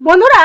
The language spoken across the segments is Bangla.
বন্ধুরা,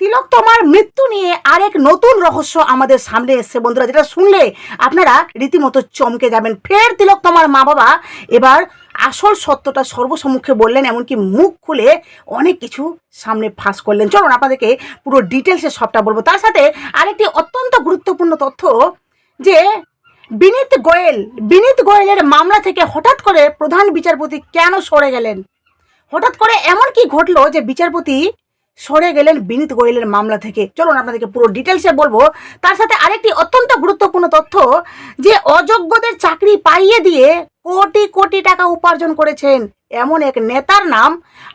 তিলক তোমার মৃত্যু নিয়ে আরেক নতুন রহস্য আমাদের সামনে এসছে। বন্ধুরা, যেটা শুনলে আপনারা রীতিমতো চমকে যাবেন। ফের তিলক তোমার মা বাবা এবার আসল সত্যটা সর্বসম্মুখে বললেন, এমনকি মুখ খুলে অনেক কিছু সামনে ফাঁস করলেন। চলুন আপনাদেরকে পুরো ডিটেলসে সবটা বলব। তার সাথে আরেকটি অত্যন্ত গুরুত্বপূর্ণ তথ্য, যে বিনীত গোয়েল, বিনীত গোয়েলের মামলা থেকে হঠাৎ করে প্রধান বিচারপতি কেন সরে গেলেন? হঠাৎ করে এমন কি ঘটলো যে বিচারপতি সরে গেলেন বিনীত গোয়েলের মামলা থেকে। চলুন আপনাদেরকে পুরো ডিটেলসে বলব। তার সাথে আরেকটি অত্যন্ত গুরুত্বপূর্ণ তথ্য, যে অযোগ্যদের চাকরি পাইয়ে দিয়ে কোটি কোটি টাকা উপার্জন করেছেন এমন এক নেতার নাম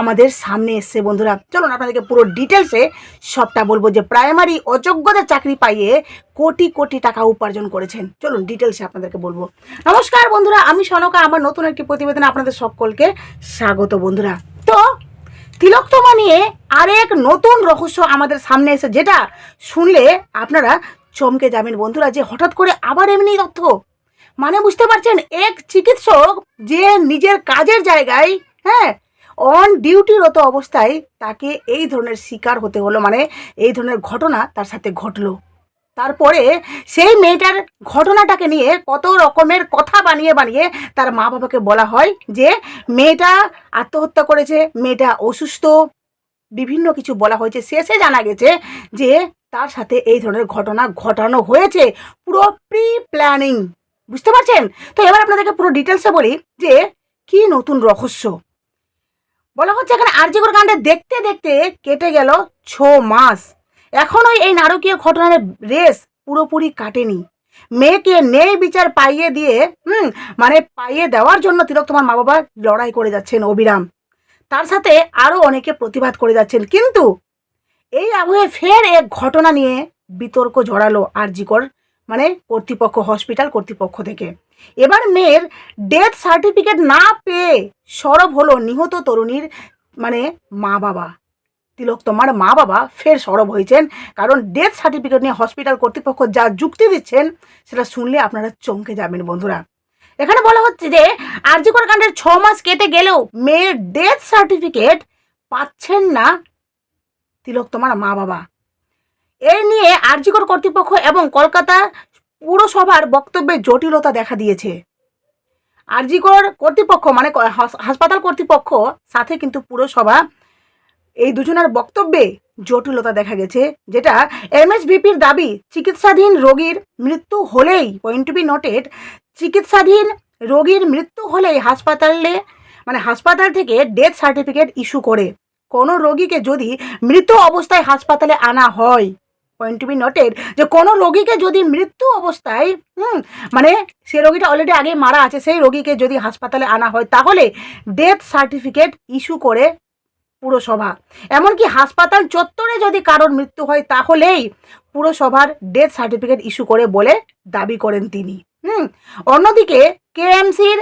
আমাদের সামনে এসছে, বন্ধুরা। চলুন আপনাদেরকে পুরো ডিটেলসে সবটা বলব, যে প্রাইমারি অযোগ্যদের চাকরি পাইয়ে কোটি কোটি টাকা উপার্জন করেছেন। চলুন ডিটেলসে আপনাদেরকে বলব। নমস্কার, বন্ধুরা। আমি সনকা, আমার নতুন একটি প্রতিবেদনে আপনাদের সকলকে স্বাগত, বন্ধুরা। তো তিলোত্তমা নিয়ে আরেক নতুন রহস্য আমাদের সামনে এসে যেটা শুনলে আপনারা চমকে যাবেন। বন্ধুরা, যে হঠাৎ করে আবার এমনি তথ্য। মানে বুঝতে পারছেন, এক চিকিৎসক যে নিজের কাজের জায়গায় হ্যাঁ অন ডিউটিরত অবস্থায় তাকে এই ধরনের শিকার হতে হলো। মানে এই ধরনের ঘটনা তার সাথে ঘটলো। তারপরে সেই মেয়েটার ঘটনাটাকে নিয়ে কত রকমের কথা বানিয়ে বানিয়ে তার মা বাবাকে বলা হয় যে, মেয়েটা আত্মহত্যা করেছে, মেয়েটা অসুস্থ। বিভিন্ন কিছু বলা হয়েছে। শেষে জানা গেছে যে, তার সাথে এই ধরনের ঘটনা ঘটানো হয়েছে। পুরো প্রি প্ল্যানিং বুঝতে পারছেন? তো এবার আপনাদেরকে পুরো ডিটেলসে বলি যে, কি নতুন রহস্য। বলা হচ্ছে এখানে আরজিকর কাণ্ডে দেখতে দেখতে কেটে গেল ছ মাস। এখনও এই নারকীয় ঘটনার রেস পুরোপুরি কাটেনি। মেয়েকে ন্যায় বিচার পাইয়ে দিয়ে, হুম মানে পাইয়ে দেওয়ার জন্য তিলক তোমার মা বাবা লড়াই করে যাচ্ছেন অবিরাম। তার সাথে আরও অনেকে প্রতিবাদ করে যাচ্ছেন। কিন্তু এই আবহে ফের এক ঘটনা নিয়ে বিতর্ক জড়ালো আরজিকর মানে কর্তৃপক্ষ, হসপিটাল কর্তৃপক্ষ থেকে। এবার মেয়ের ডেথ সার্টিফিকেট না পেয়ে সরব হলো নিহত তরুণীর মানে মা বাবা তিলক তোমার মা বাবা ফের সরব হয়েছেন। কারণ ডেথ সার্টিফিকেট নিয়ে হসপিটাল কর্তৃপক্ষ যা যুক্তি দিচ্ছেন, সেটা শুনলে আপনারা চমকে যাবেন বন্ধুরা। এখানে বলা হচ্ছে যে আরজিকর কাণ্ডের ছ মাস কেটে গেলেও মেয়ের ডেথ সার্টিফিকেট পাচ্ছেন না তিলক তোমার মা বাবা। এই নিয়ে আরজিকর কর্তৃপক্ষ এবং কলকাতা পুরসভার বক্তব্যে জটিলতা দেখা দিয়েছে। আরজিকর কর্তৃপক্ষ মানে হাসপাতাল কর্তৃপক্ষ, সাথে কিন্তু পুরসভা এই দুজনার বক্তব্যে জটিলতা দেখা গেছে, যেটা এমএসভিপির দাবি চিকিৎসাধীন রোগীর মৃত্যু হলেই পয়েন্ট টু বি নোটেড চিকিৎসাধীন রোগীর মৃত্যু হলেই হাসপাতালে মানে হাসপাতাল থেকে ডেথ সার্টিফিকেট ইস্যু করে। কোনো রোগীকে যদি মৃত অবস্থায় হাসপাতালে আনা হয় পয়েন্ট টু বি নোটেড যে কোনো রোগীকে যদি মৃত্যু অবস্থায়, হুম মানে সে রোগীটা অলরেডি আগে মারা আছে, সেই রোগীকে যদি হাসপাতালে আনা হয়, তাহলে ডেথ সার্টিফিকেট ইস্যু করে পুরসভা। এমনকি হাসপাতাল চত্বরে যদি কারোর মৃত্যু হয়, তাহলেই পুরসভার ডেথ সার্টিফিকেট ইস্যু করে বলে দাবি করেন তিনি। হুম, অন্যদিকে কেএমসির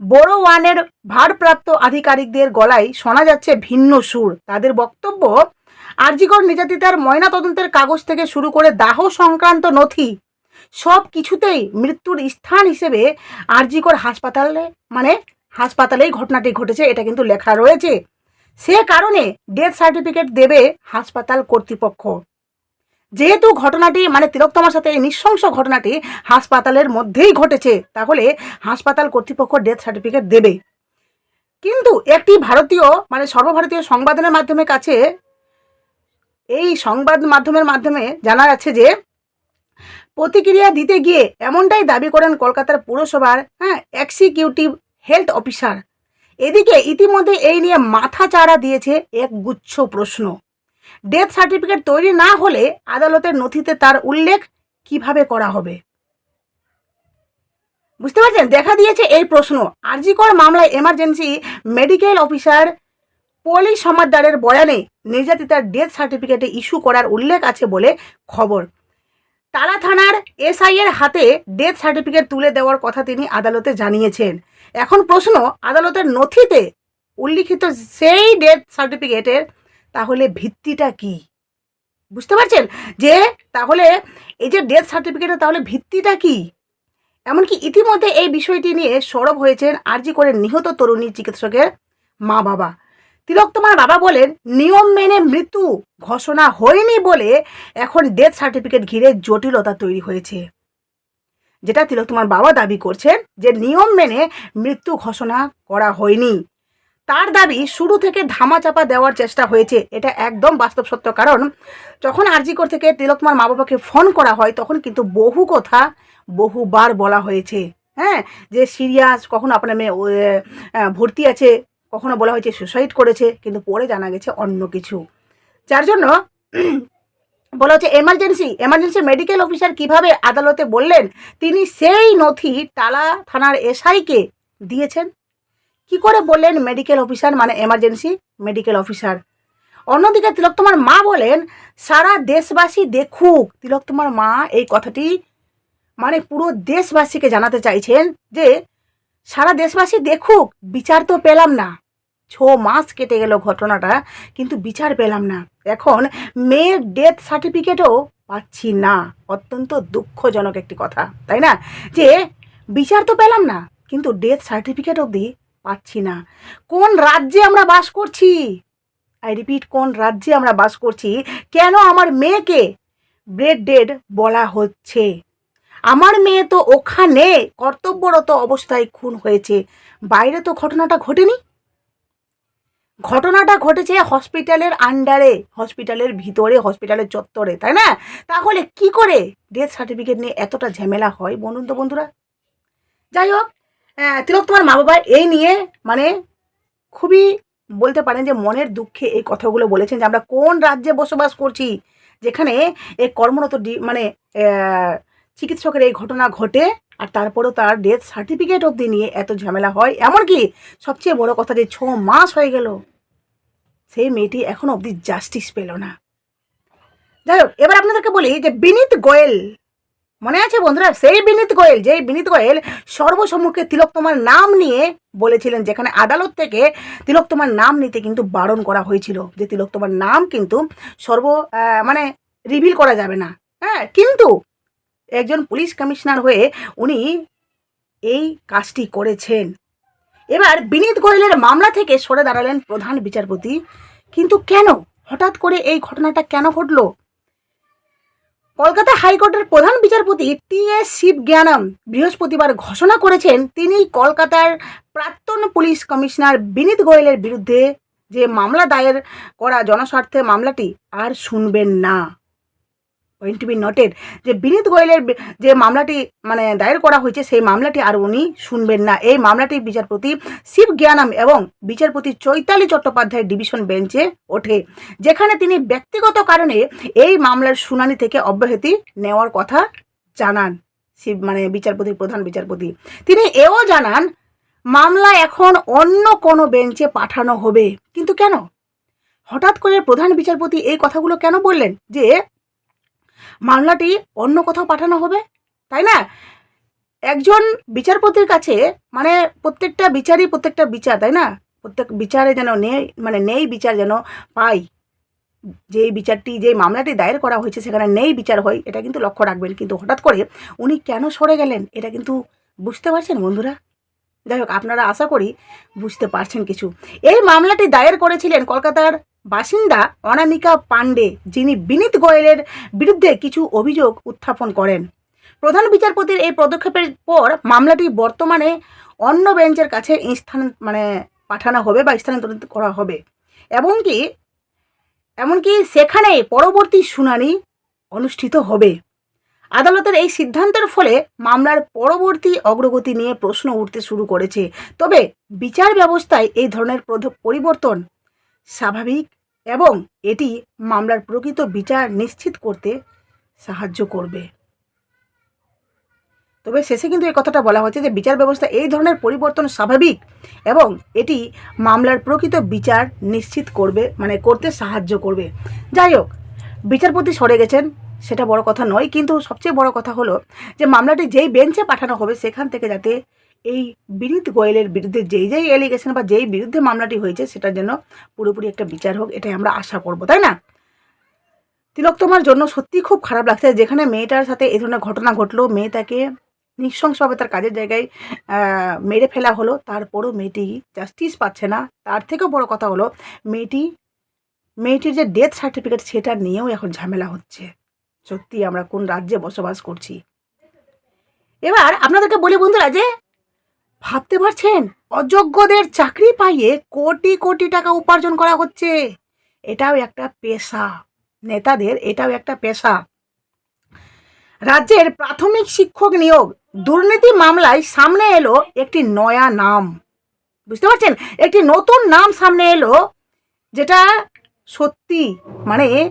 বড় ওয়ানের ভারপ্রাপ্ত আধিকারিকদের গলায় শোনা যাচ্ছে ভিন্ন সুর। তাদের বক্তব্য, আরজিকর নির্যাতিতার ময়না তদন্তের কাগজ থেকে শুরু করে দাহ সংক্রান্ত নথি, সব কিছুতেই মৃত্যুর স্থান হিসেবে আরজিকর হাসপাতালে মানে হাসপাতালেই ঘটনাটি ঘটেছে, এটা কিন্তু লেখা রয়েছে। সে কারণে ডেথ সার্টিফিকেট দেবে হাসপাতাল কর্তৃপক্ষ। যেহেতু ঘটনাটি মানে তিলোত্তমার সাথে এই নৃশংস ঘটনাটি হাসপাতালের মধ্যেই ঘটেছে, তাহলে হাসপাতাল কর্তৃপক্ষ ডেথ সার্টিফিকেট দেবে। কিন্তু একটি ভারতীয় মানে সর্বভারতীয় সংবাদনের মাধ্যমে কাছে, এই সংবাদ মাধ্যমের মাধ্যমে জানা যাচ্ছে যে, প্রতিক্রিয়া দিতে গিয়ে এমনটাই দাবি করেন কলকাতার পুরসভার হ্যাঁ এক্সিকিউটিভ হেলথ অফিসার এদিকে ইতিমধ্যে এই নিয়ে মাথা চাড়া দিয়েছে এক গুচ্ছ প্রশ্ন। ডেথ সার্টিফিকেট তৈরি না হলে আদালতের নথিতে তার উল্লেখ কীভাবে করা হবে? বুঝতে পারছেন? দেখা দিয়েছে এই প্রশ্ন। আরজিকর মামলায় এমার্জেন্সি মেডিকেল অফিসার পলি সমাদ্দারের বয়ানে নির্যাতিতার ডেথ সার্টিফিকেটে ইস্যু করার উল্লেখ আছে বলে খবর। তালা থানার এসআই এর হাতে ডেথ সার্টিফিকেট তুলে দেওয়ার কথা তিনি আদালতে জানিয়েছেন। এখন প্রশ্ন, আদালতের নথিতে উল্লিখিত সেই ডেথ সার্টিফিকেটের তাহলে ভিত্তিটা কি? বুঝতে পারছেন? যে তাহলে এই যে ডেথ সার্টিফিকেটের তাহলে ভিত্তিটা কি? এমনকি ইতিমধ্যে এই বিষয়টি নিয়ে সরব হয়েছেন আরজি করে নিহত তরুণী চিকিৎসকের মা বাবা তিলক তোমার বাবা বলেন, নিয়ম মেনে মৃত্যু ঘোষণা হয়নি বলে এখন ডেথ সার্টিফিকেট ঘিরে জটিলতা তৈরি হয়েছে। যেটা তিলক তোমার বাবা দাবি করছেন যে নিয়ম মেনে মৃত্যু ঘোষণা করা হয়নি। তার দাবি শুরু থেকে ধামাচাপা দেওয়ার চেষ্টা হয়েছে, এটা একদম বাস্তব সত্য। কারণ যখন আরজিকর থেকে তিলক তোমার মা বাবাকে ফোন করা হয়, তখন কিন্তু বহু কথা বহুবার বলা হয়েছে। হ্যাঁ যে সিরিয়াস কখনো আপনার মেয়ে ভর্তি আছে, কখনো বলা হয়েছে সুসাইড করেছে, কিন্তু পরে জানা গেছে অন্য কিছু। যার জন্য বলা হচ্ছে এমার্জেন্সি এমার্জেন্সি মেডিকেল অফিসার কীভাবে আদালতে বললেন, তিনি সেই নথি টালা থানার এসআইকে দিয়েছেন। কি করে বললেন মেডিকেল অফিসার মানে এমার্জেন্সি মেডিকেল অফিসার অন্যদিকে তিলক তোমার মা বলেন, সারা দেশবাসী দেখুক। তিলক তোমার মা এই কথাটি মানে পুরো দেশবাসীকে জানাতে চাইছেন যে, সারা দেশবাসী দেখুক, বিচার তো পেলাম না। ছ মাস কেটে গেল ঘটনাটা, কিন্তু বিচার পেলাম না। এখন মেয়ের ডেথ সার্টিফিকেটও পাচ্ছি না। অত্যন্ত দুঃখজনক একটি কথা, তাই না? যে বিচার তো পেলাম না, কিন্তু ডেথ সার্টিফিকেট অবধি পাচ্ছি না। কোন রাজ্যে আমরা বাস করছি? আই রিপিট কোন রাজ্যে আমরা বাস করছি? কেন আমার মেয়েকে ব্রেড ডেড বলা হচ্ছে? আমার মেয়ে তো ওখানে কর্তব্যরত অবস্থায় খুন হয়েছে। বাইরে তো ঘটনাটা ঘটেনি। ঘটনাটা ঘটেছে হসপিটালের আন্ডারে, হসপিটালের ভিতরে, হসপিটালের চত্বরে, তাই না? তাহলে কি করে ডেথ সার্টিফিকেট নিয়ে এতটা ঝামেলা হয় বলুন তো বন্ধুরা? যাই হোক তিলক তোমার মা বাবা এই নিয়ে মানে খুবই বলতে পারেন যে মনের দুঃখে এই কথাগুলো বলেছেন যে আমরা কোন রাজ্যে বসবাস করছি? যেখানে এই কর্মরত মানে চিকিৎসকের এই ঘটনা ঘটে আর তারপরেও তার ডেথ সার্টিফিকেট অবধি নিয়ে এত ঝামেলা হয়। এমনকি সবচেয়ে বড় কথা যে ছ মাস হয়ে গেল, সেই মেয়েটি এখনও অবধি জাস্টিস পেল না। যাই হোক, এবার আপনাদেরকে বলি যে বিনীত গোয়েল, মনে আছে বন্ধুরা? সেই বিনীত গোয়েল, যেই বিনীত গোয়েল সর্বসম্মুখে তিলক তোমার নাম নিয়ে বলেছিলেন, যেখানে আদালত থেকে তিলক তোমার নাম নিতে কিন্তু বারণ করা হয়েছিল, যে তিলক তোমার নাম কিন্তু সর্ব মানে রিভিল করা যাবে না। হ্যাঁ কিন্তু একজন পুলিশ কমিশনার হয়ে উনি এই কাজটি করেছেন। এবার বিনীত গোয়েলের মামলা থেকে সরে দাঁড়ালেন প্রধান বিচারপতি। কিন্তু কেন? হঠাৎ করে এই ঘটনাটা কেন ঘটলো? কলকাতা হাইকোর্টের প্রধান বিচারপতি টি এস শিবজ্ঞানম বৃহস্পতিবার ঘোষণা করেছেন, তিনি কলকাতার প্রাক্তন পুলিশ কমিশনার বিনীত গোয়েলের বিরুদ্ধে যে মামলা দায়ের করা জনস্বার্থে মামলাটি আর শুনবেন না। পয়েন্ট টু বি নটেড যে বিনীত গোয়েলের যে মামলাটি মানে দায়ের করা হয়েছে, সেই মামলাটি আর উনি শুনবেন না। এই মামলাটি বিচারপতি শিব জ্ঞানম এবং বিচারপতি চৈতালি চট্টোপাধ্যায়ের ডিভিশন বেঞ্চে ওঠে, যেখানে তিনি ব্যক্তিগত কারণে এই মামলার শুনানি থেকে অব্যাহতি নেওয়ার কথা জানান শিব মানে বিচারপতি, প্রধান বিচারপতি। তিনি এও জানান, মামলা এখন অন্য কোনো বেঞ্চে পাঠানো হবে। কিন্তু কেন? হঠাৎ করে প্রধান বিচারপতি এই কথাগুলো কেন বললেন? যে মামলাটি অন্য কোথাও পাঠানো হবে? তাই না? একজন বিচারপতির কাছে মানে প্রত্যেকটা বিচারই প্রত্যেকটা বিচার, তাই না? প্রত্যেক বিচারে যেন নেই মানে নেই বিচার যেন পাই। যেই বিচারটি যে মামলাটি দায়ের করা হয়েছে, সেখানে নেই বিচার হয়, এটা কিন্তু লক্ষ্য রাখবেন। কিন্তু হঠাৎ করে উনি কেন সরে গেলেন, এটা কিন্তু বুঝতে পারছেন বন্ধুরা? যাই হোক, আপনারা আশা করি বুঝতে পারছেন কিছু। এই মামলাটি দায়ের করেছিলেন কলকাতার বাসিন্দা অনামিকা পাণ্ডে, যিনি বিনীত গোয়েলের বিরুদ্ধে কিছু অভিযোগ উত্থাপন করেন। প্রধান বিচারপতির এই পদক্ষেপের পর মামলাটি বর্তমানে অন্য বেঞ্চের কাছে স্থান মানে পাঠানো হবে বা স্থানান্তরিত করা হবে। এমনকি এমনকি সেখানে পরবর্তী শুনানি অনুষ্ঠিত হবে। আদালতের এই সিদ্ধান্তের ফলে মামলার পরবর্তী অগ্রগতি নিয়ে প্রশ্ন উঠতে শুরু করেছে। তবে বিচার ব্যবস্থায় এই ধরনের পরিবর্তন স্বাভাবিক এবং এটি মামলার প্রকৃত বিচার নিশ্চিত করতে সাহায্য করবে। তবে শেষে কিন্তু এই কথাটা বলা হচ্ছে যে বিচার ব্যবস্থা এই ধরনের পরিবর্তন স্বাভাবিক এবং এটি মামলার প্রকৃত বিচার নিশ্চিত করবে মানে করতে সাহায্য করবে। যাই হোক, বিচারপতি সরে গেছেন, সেটা বড় কথা নয়, কিন্তু সবচেয়ে বড় কথা হলো যে মামলাটি যেই বেঞ্চে পাঠানো হবে সেখান থেকে যাতে এই বিনীত গোয়েলের বিরুদ্ধে যেই যেই এলিগেশন বা যেই বিরুদ্ধে মামলাটি হয়েছে, সেটার জন্য পুরোপুরি একটা বিচার হোক, এটাই আমরা আশা করব, তাই না? তিলক, তোমার জন্য সত্যি খুব খারাপ লাগছে যেখানে মেয়েটার সাথে এই ধরনের ঘটনা ঘটলো। মেয়ে তাকে নৃশংসভাবে তার কাজের জায়গায় মেরে ফেলা হলো। তারপরও মেয়েটি জাস্টিস পাচ্ছে না। তার থেকেও বড় কথা হলো, মেয়েটি, মেয়েটির যে ডেথ সার্টিফিকেট সেটা নিয়েও এখন ঝামেলা হচ্ছে। সত্যি আমরা কোন রাজ্যে বসবাস করছি। এবার আপনাদেরকে বলি বন্ধুরা যে ভাবতে পারছেন? অযোগ্যদের চাকরি পাইয়ে কোটি কোটি টাকা উপার্জন করা হচ্ছে। এটাও একটা পেশা। নেতাদের এটাও একটা পেশা। রাজ্যের প্রাথমিক শিক্ষক নিয়োগ। দুর্নীতি মামলায় সামনে এলো একটি নয়া নাম। বুঝতে পারছেন? একটি নতুন নাম সামনে এলো যেটা সত্যি মানে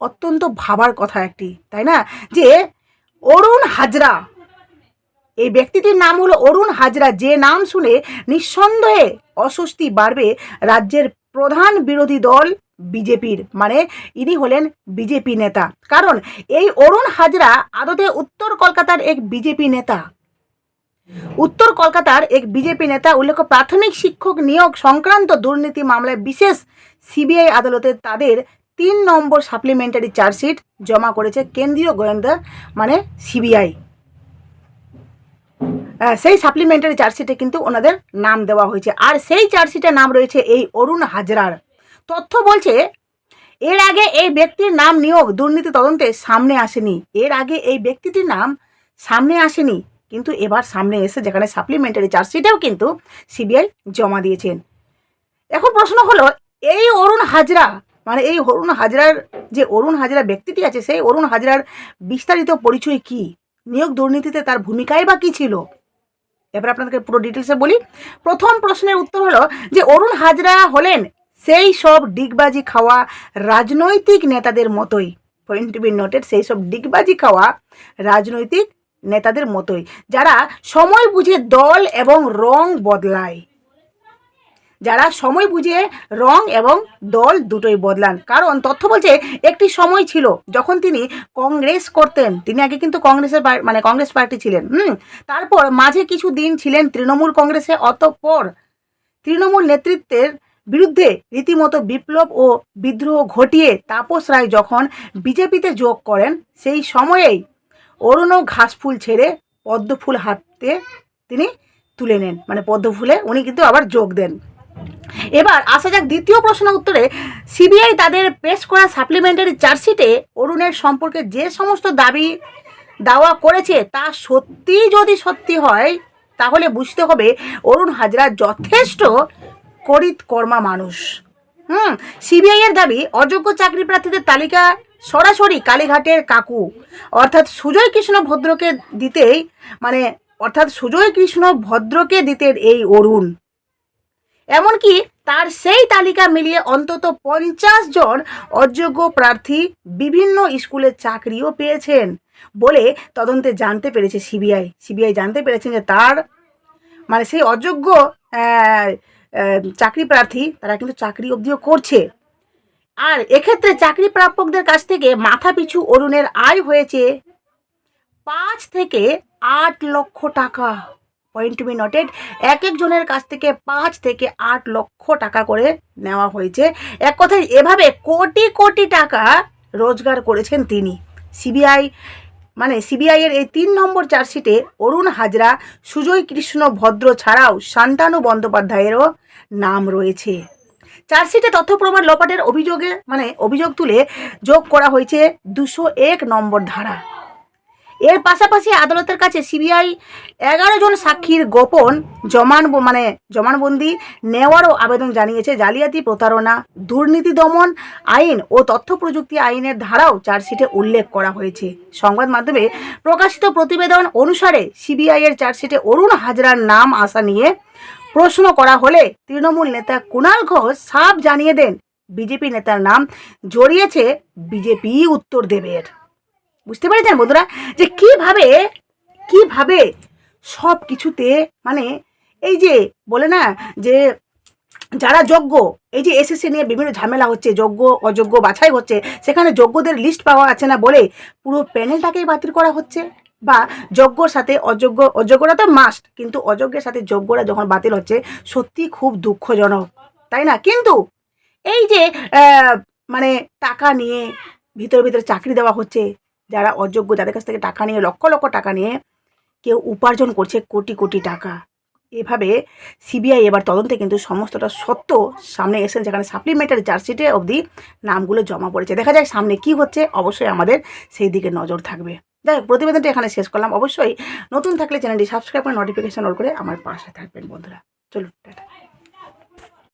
অত্যন্ত ভাবার কথা একটি, তাই না? যে অরুণ হাজরা এই ব্যক্তিটির নাম হলো অরুণ হাজরা। যে নাম শুনে নিঃসন্দেহে অস্বস্তি বাড়বে রাজ্যের প্রধান বিরোধী দল বিজেপির। মানে ইনি হলেন বিজেপি নেতা। কারণ এই অরুণ হাজরা আদতে উত্তর কলকাতার এক বিজেপি নেতা। উত্তর কলকাতার এক বিজেপি নেতা, উল্লেখ্য প্রাথমিক শিক্ষক নিয়োগ সংক্রান্ত দুর্নীতি মামলায় বিশেষ সিবিআই আদালতে তাদের তিন নম্বর সাপ্লিমেন্টারি চার্জশিট জমা করেছে কেন্দ্রীয় গোয়েন্দা মানে সিবিআই। সেই সাপ্লিমেন্টারি চার্জশিটে কিন্তু ওনাদের নাম দেওয়া হয়েছে। আর সেই চার্জশিটের নাম রয়েছে এই অরুণ হাজরার। তথ্য বলছে, এর আগে এই ব্যক্তির নাম নিয়োগ দুর্নীতি তদন্তে সামনে আসেনি। এর আগে এই ব্যক্তিটির নাম সামনে আসেনি, কিন্তু এবার সামনে এসে যেখানে সাপ্লিমেন্টারি চার্জশিটেও কিন্তু সিবিআই জমা দিয়েছেন। এখন প্রশ্ন হলো, এই অরুণ হাজরা মানে এই অরুণ হাজরার যে অরুণ হাজরা ব্যক্তিটি আছে, সেই অরুণ হাজরার বিস্তারিত পরিচয় কি? নিয়োগ দুর্নীতিতে তার ভূমিকাই বা কী ছিল? এবার আপনাদেরকে পুরো ডিটেলসে বলি। প্রথম প্রশ্নের উত্তর হলো যে, অরুণ হাজরা হলেন সেই সব ডিগবাজি খাওয়া রাজনৈতিক নেতাদের মতোই। পয়েন্ট বি নোটেড সেই সব ডিগবাজি খাওয়া রাজনৈতিক নেতাদের মতোই, যারা সময় বুঝে দল এবং রং বদলায়। যারা সময় বুঝে রং এবং দল দুটোই বদলান। কারণ তথ্য বলছে, একটি সময় ছিল যখন তিনি কংগ্রেস করতেন। তিনি আগে কিন্তু কংগ্রেসের মানে কংগ্রেস পার্টি ছিলেন। হুম? তারপর মাঝে কিছু দিন ছিলেন তৃণমূল কংগ্রেসে। অতঃপর তৃণমূল নেতৃত্বের বিরুদ্ধে রীতিমতো বিপ্লব ও বিদ্রোহ ঘটিয়ে তাপস রায় যখন বিজেপিতে যোগ করেন, সেই সময়েই অরুণও ঘাসফুল ছেড়ে পদ্মফুল হাতে তিনি তুলে নেন। মানে পদ্মফুলে উনি কিন্তু আবার যোগ দেন। এবার আসা যাক দ্বিতীয় প্রশ্ন উত্তরে, সিবিআই তাদের পেশ করা সাপ্লিমেন্টারি চার্জশিটে অরুণের সম্পর্কে যে সমস্ত দাবি দাওয়া করেছে তা সত্যি যদি সত্যি হয়, তাহলে বুঝতে হবে অরুণ হাজরা যথেষ্ট করিত কর্মা মানুষ। হুম, সিবিআই এর দাবি, অযোগ্য চাকরি প্রার্থীদের তালিকা সরাসরি কালীঘাটের কাকু। অর্থাৎ সুজয় কৃষ্ণ ভদ্রকে দিতেই মানে অর্থাৎ সুজয় কৃষ্ণ ভদ্রকে দিতেন এই অরুণ। এমনকি তার সেই তালিকা মিলিয়ে অন্তত পঞ্চাশ জন অযোগ্য প্রার্থী বিভিন্ন স্কুলে চাকরিও পেয়েছেন বলে তদন্তে জানতে পেরেছে সিবিআই। সিবিআই জানতে পেরেছেন যে তার মানে সেই অযোগ্য চাকরি প্রার্থী তারা কিন্তু চাকরি অবধিও করছে। আর এক্ষেত্রে চাকরি প্রাপকদের কাছ থেকে মাথা পিছু অরুণের আয় হয়েছে পাঁচ থেকে আট লক্ষ টাকা। পয়েন্ট টু বি নোটেড এক একজনের কাছ থেকে পাঁচ থেকে আট লক্ষ টাকা করে নেওয়া হয়েছে। এক কথায় এভাবে কোটি কোটি টাকা রোজগার করেছেন তিনি। সিবিআই মানে সিবিআইয়ের এই তিন নম্বর চার্জশিটে অরুণ হাজরা, সুজয় কৃষ্ণ ভদ্র ছাড়াও শান্তানু বন্দ্যোপাধ্যায়েরও নাম রয়েছে। চার্জশিটে তথ্য প্রমাণ লোপাটের অভিযোগে মানে অভিযোগ তুলে যোগ করা হয়েছে দুশো এক নম্বর ধারা। এর পাশাপাশি আদালতের কাছে সিবিআই এগারো জন সাক্ষীর গোপন জমান মানে জমানবন্দি নেওয়ারও আবেদন জানিয়েছে। জালিয়াতি প্রতারণা, দুর্নীতি দমন আইন ও তথ্য প্রযুক্তি আইনের ধারাও চার্জশিটে উল্লেখ করা হয়েছে। সংবাদ মাধ্যমে প্রকাশিত প্রতিবেদন অনুসারে সিবিআই এর চার্জশিটে অরুণ হাজরার নাম আসা নিয়ে প্রশ্ন করা হলে তৃণমূল নেতা কুণাল ঘোষ সাফ জানিয়ে দেন, বিজেপি নেতার নাম জড়িয়েছে, বিজেপি উত্তর দেবের। বুঝতে পেরেছেন বন্ধুরা? যে কীভাবে কীভাবে সব কিছুতে মানে এই যে বলে না যে যারা যোগ্য, এই যে এসএসসি নিয়ে বিভিন্ন ঝামেলা হচ্ছে, যোগ্য, অযোগ্য, বাছাই হচ্ছে, সেখানে যোগ্যদের লিস্ট পাওয়া যাচ্ছে না বলে পুরো প্যানেলটাকেই বাতিল করা হচ্ছে? বা যোগ্যর সাথে অযোগ্য, অযোগ্যরা তো মাস্ট কিন্তু অযোগ্যের সাথে যোগ্যরা যখন বাতিল হচ্ছে সত্যি খুব দুঃখজনক, তাই না? কিন্তু এই যে মানে টাকা নিয়ে ভিতরে ভিতরে চাকরি দেওয়া হচ্ছে যারা অযোগ্য, যাদের কাছ থেকে টাকা নিয়ে, লক্ষ লক্ষ টাকা নিয়ে কেউ উপার্জন করছে কোটি কোটি টাকা। এভাবে সিবিআই এবার তদন্তে কিন্তু সমস্তটা সত্য সামনে এসেছে যেখানে সাপ্লিমেন্টারি চার্জশিটে অবধি নামগুলো জমা পড়েছে। দেখা যায় সামনে কি হচ্ছে, অবশ্যই আমাদের সেই দিকে নজর থাকবে। যাই হোক, প্রতিবেদনটা এখানে শেষ করলাম। অবশ্যই নতুন থাকলে চ্যানেলটি সাবস্ক্রাইব করে নোটিফিকেশন অন করে আমার পাশে থাকবেন বন্ধুরা। চলুন, টাটা।